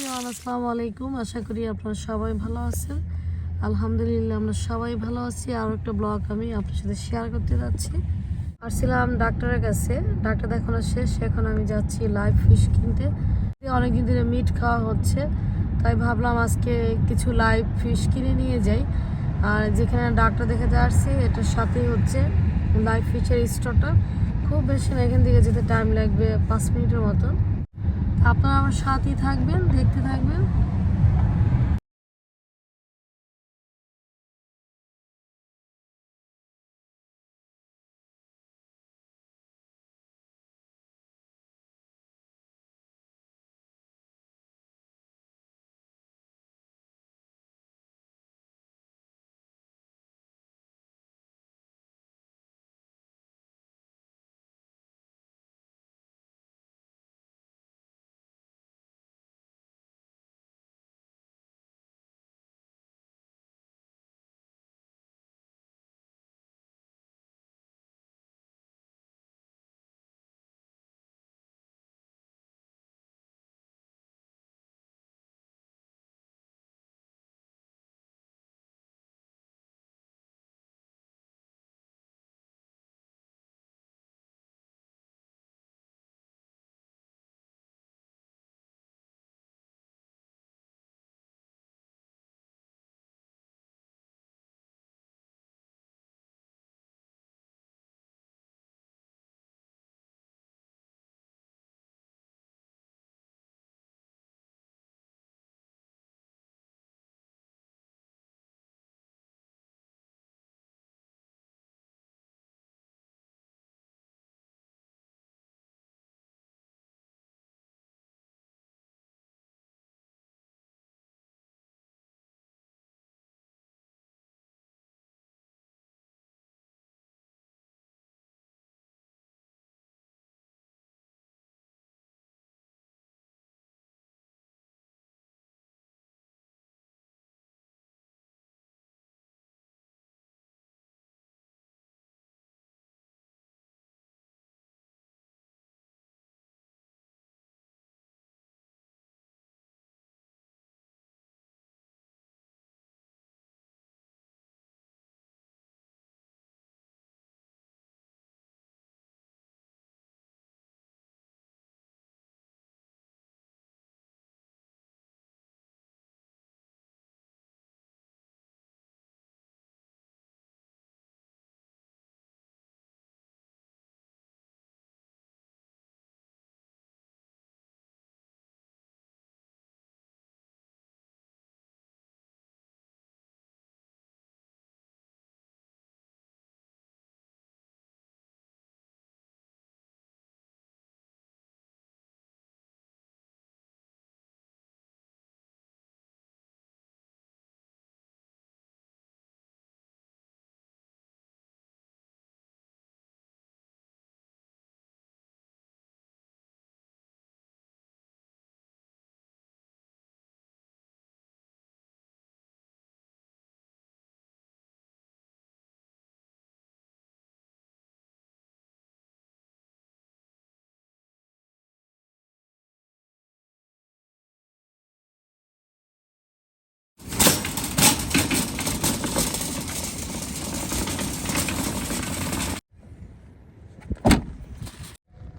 আসসালামু আলাইকুম। আশা করি আপনারা সবাই ভালো আছেন। আলহামদুলিল্লাহ, আমরা সবাই ভালো আছি। আর একটা ব্লগ আমি আপনার সাথে শেয়ার করতে যাচ্ছি। আসছিলাম ডাক্তারের কাছে। ডাক্তার দেখানো শেষ। এখন আমি যাচ্ছি লাইভ ফিশ কিনতে। অনেকদিন ধরে মিট খাওয়া হচ্ছে। তাই ভাবলাম আজকে কিছু লাইভ ফিশ কিনে নিয়ে যাই। আর যেখানে ডাক্তার দেখাতে আসছি, এটার সাথেই হচ্ছে লাইভ ফিশের স্টোরটা খুব বেশি না, এখান থেকে যেতে টাইম লাগবে পাঁচ মিনিটের মতন আপনারা আমার সাথেই থাকবেন দেখতে থাকবেন।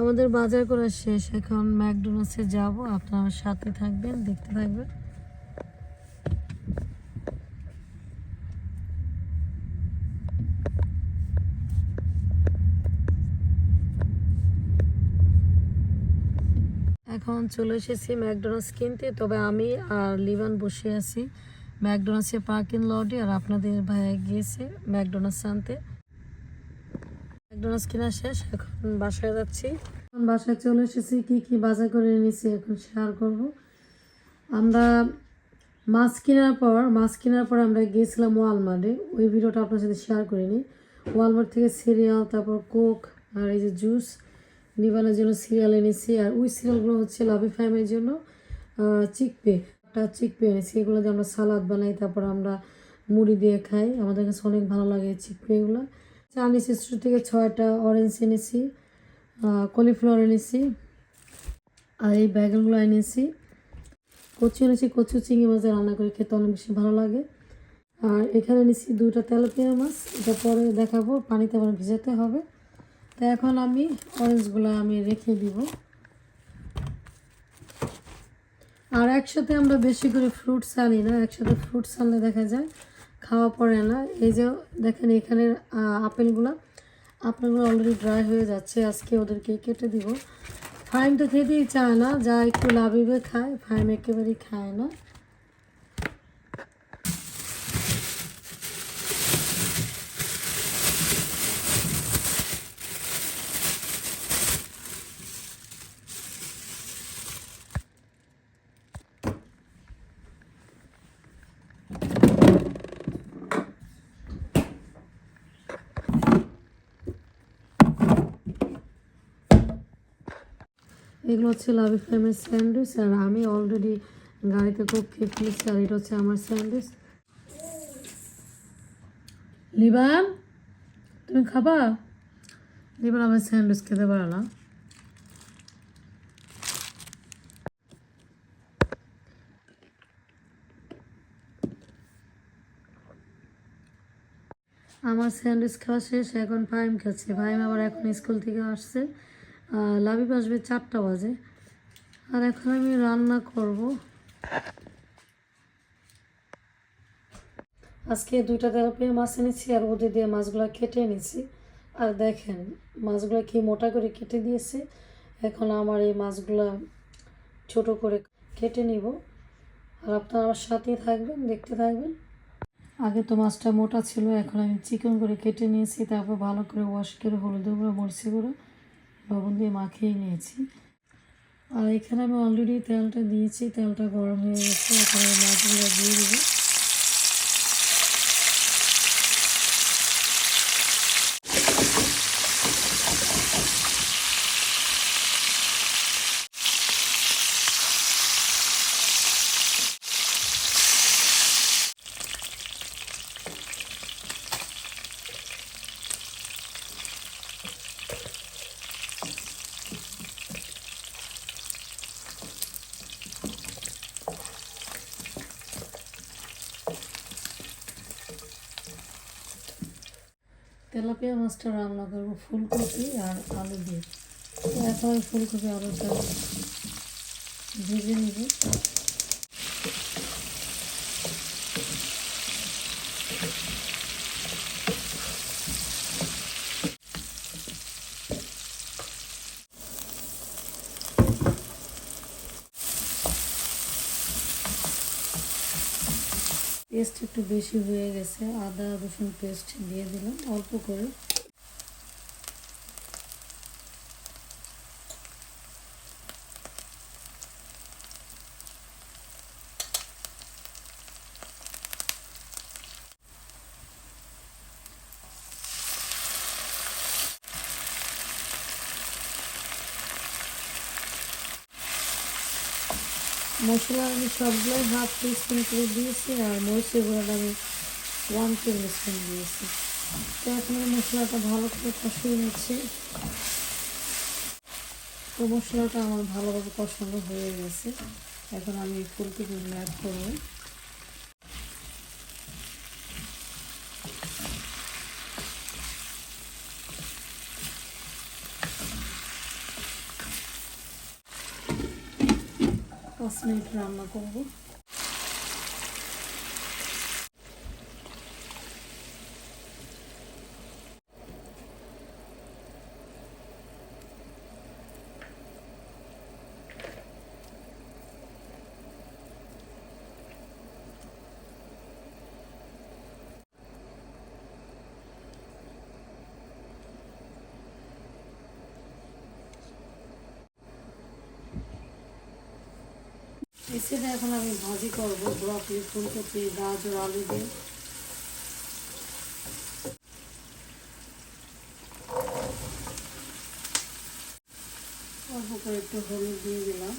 আমাদের বাজার করা শেষ। এখন ম্যাকডোনাল্ডসে যাব। আপনারা সাথে থাকবেন, দেখতে থাকবেন। এখন চলে এসেছি ম্যাকডোনাল্ডস কিনতে। তবে আমি আর লিভান বসে আছি। ম্যাকডোনাল্ডসের পার্কিং লটে, আর আপনাদের ভাইয়া গিয়েছে ম্যাকডোনাল্ডস আনতে। ম্যাকডোনাল্ডস কেনা শেষ, এখন বাসায় যাচ্ছি। এখন বাসায় চলে এসেছি, কি কি বাজার করে এনেছি এখন শেয়ার করব। আমরা মাছ কেনার পর, মাছ কেনার পর আমরা গিয়েছিলাম ওয়ালমার্টে। ওই ভিডিওটা আপনার সাথে শেয়ার করিনি। ওয়ালমার্ট থেকে সিরিয়াল, তারপর কোক আর এই যে জুস নিবানোর জন্য সিরিয়াল এনেছি। আর ওই সিরিয়ালগুলো হচ্ছে লাভি ফাইমের জন্য চিকপে। একটা চিকপে এনেছি, এগুলো দিয়ে আমরা সালাদ বানাই, তারপর আমরা মুড়ি দিয়ে খাই। আমাদের কাছে অনেক ভালো লাগে চিকপেগুলো চাইনিজ স্টোর থেকে ছয়টা অরেঞ্জ এনেছি কলিফ্লাওয়ার এনেছি, আর এই ব্যাগেলগুলো এনেছি। কচু এনেছি, কচু, চিংড়ি মাছ রান্না করে খেতে অনেক বেশি ভালো লাগে। আর এখানে নিচ্ছি দুইটা তেলাপিয়া মাছ, এটা পরে দেখাবো, পানিতে আবার ভিজাতে হবে। তো এখন আমি অরেঞ্জগুলো আমি রেখে দিব। আর একসাথে আমরা বেশি করে ফ্রুটস আনি না, একসাথে ফ্রুটস আনলে দেখা যায় খাওয়া পড়ে না। এই যে দেখেন এখানের আপেলগুলো আপেলগুলো অলরেডি ড্রাই হয়ে যাচ্ছে। আজকে ওদেরকে কেটে দিব। ফাইম তো খেতেই চায় না, যা একটু লাভিবে খায় ফাইম একেবারেই খায় না। এগুলো হচ্ছে লাভি ফ্লেমের স্যান্ডউইচ আর আমি অলরেডি গাড়িতে খুব খেয়ে ফেলেছি আর এটা হচ্ছে আমার স্যান্ডউইচ লিবান, তুমি খাবা? লিবান আমার স্যান্ডউইচ খেতে পারে না। আমার স্যান্ডউইচ খাওয়া শেষ, এখন ফাইম খাচ্ছে ফাইম আবার এখন স্কুল থেকে আসছে। লাবিব আসবে চারটা বাজে। আর এখন আমি রান্না করব। আজকে দুইটা তেলাপিয়া মাছ এনেছি আর ওদের দিয়ে মাছগুলো কেটে এনেছি। আর দেখেন, মাছগুলো কি মোটা করে কেটে দিয়েছে। এখন আমার এই মাছগুলো ছোট করে কেটে নিব। আর আপনারা আমার সাথেই থাকবেন, দেখতে থাকবেন। আগে তো মাছটা মোটা ছিল, এখন আমি চিকন করে কেটে নিয়েছি, তারপর ভালো করে ওয়াশ করে হলুদ গুঁড়ো মরিচি গুঁড়ো লবণ দিয়ে মাখিয়ে নিয়েছি। আর এখানে আমি অলরেডি তেলটা দিয়েছি, তেলটা গরম হয়ে গেছে। এখানে মাছগুলো দিয়ে দেবো। তেলাপিয়া মাছটা রান্না করব ফুলকপি আর আলু দিয়ে। এখন ফুলকপি আলুটা ভেজে নিব। পেস্ট একটু বেশি হয়ে গেছে আদা রসুন পেস্ট দিয়ে দিলাম অল্প করে। মশলা আমি সবগুলোই হাফ টিস্পুন করে দিয়েছি আর মরিচের গুঁড়োটা আমি ওয়ান টেবিল স্পুন দিয়েছি। তো এখন মশলাটা ভালো করে কষিয়ে নিচ্ছি। তো মশলাটা আমার ভালোভাবে কষানো হয়ে গেছে। এখন আমি ফুলকপিগুলো অ্যাড করব পাঁচ মিনিট রান্না করব। এছাড়া এখন আমি ভাজি করব ব্রকলি ফুলকপি, গাজর, আলু দিয়ে। অল্প করে একটু হলুদ দিয়ে দিলাম।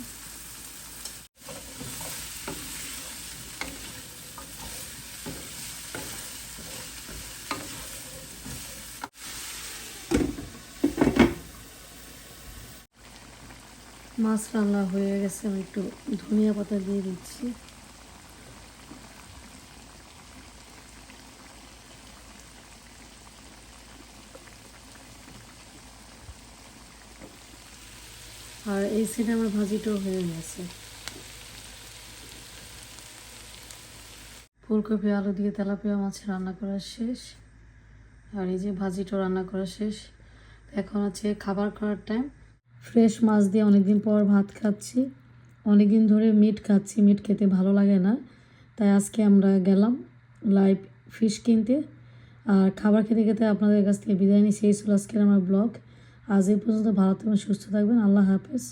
মাছ রান্না হয়ে গেছে, আমি একটু ধনিয়া পাতা দিয়ে দিচ্ছি। আর এই সিনে আমার ভাজিটাও হয়ে গেছে। ফুলকপি, আলু দিয়ে তেলাপিয়া মাছ রান্না করা শেষ। আর এই যে ভাজিটাও রান্না করা শেষ। এখন আছে খাবার করার টাইম ফ্রেশ মাছ দিয়ে অনেকদিন পর ভাত খাচ্ছি। অনেকদিন ধরে মিট খাচ্ছি, মিট খেতে ভালো লাগে না। তাই আজকে আমরা গেলাম লাইভ ফিশ কিনতে। আর খাবার খেতে খেতে আপনাদের কাছ থেকে বিদায় শেষ এই ছিল আজকের আমার ব্লগ। আজ এই পর্যন্ত ভালো থাকবেন, সুস্থ থাকবেন। আল্লাহ হাফেজ।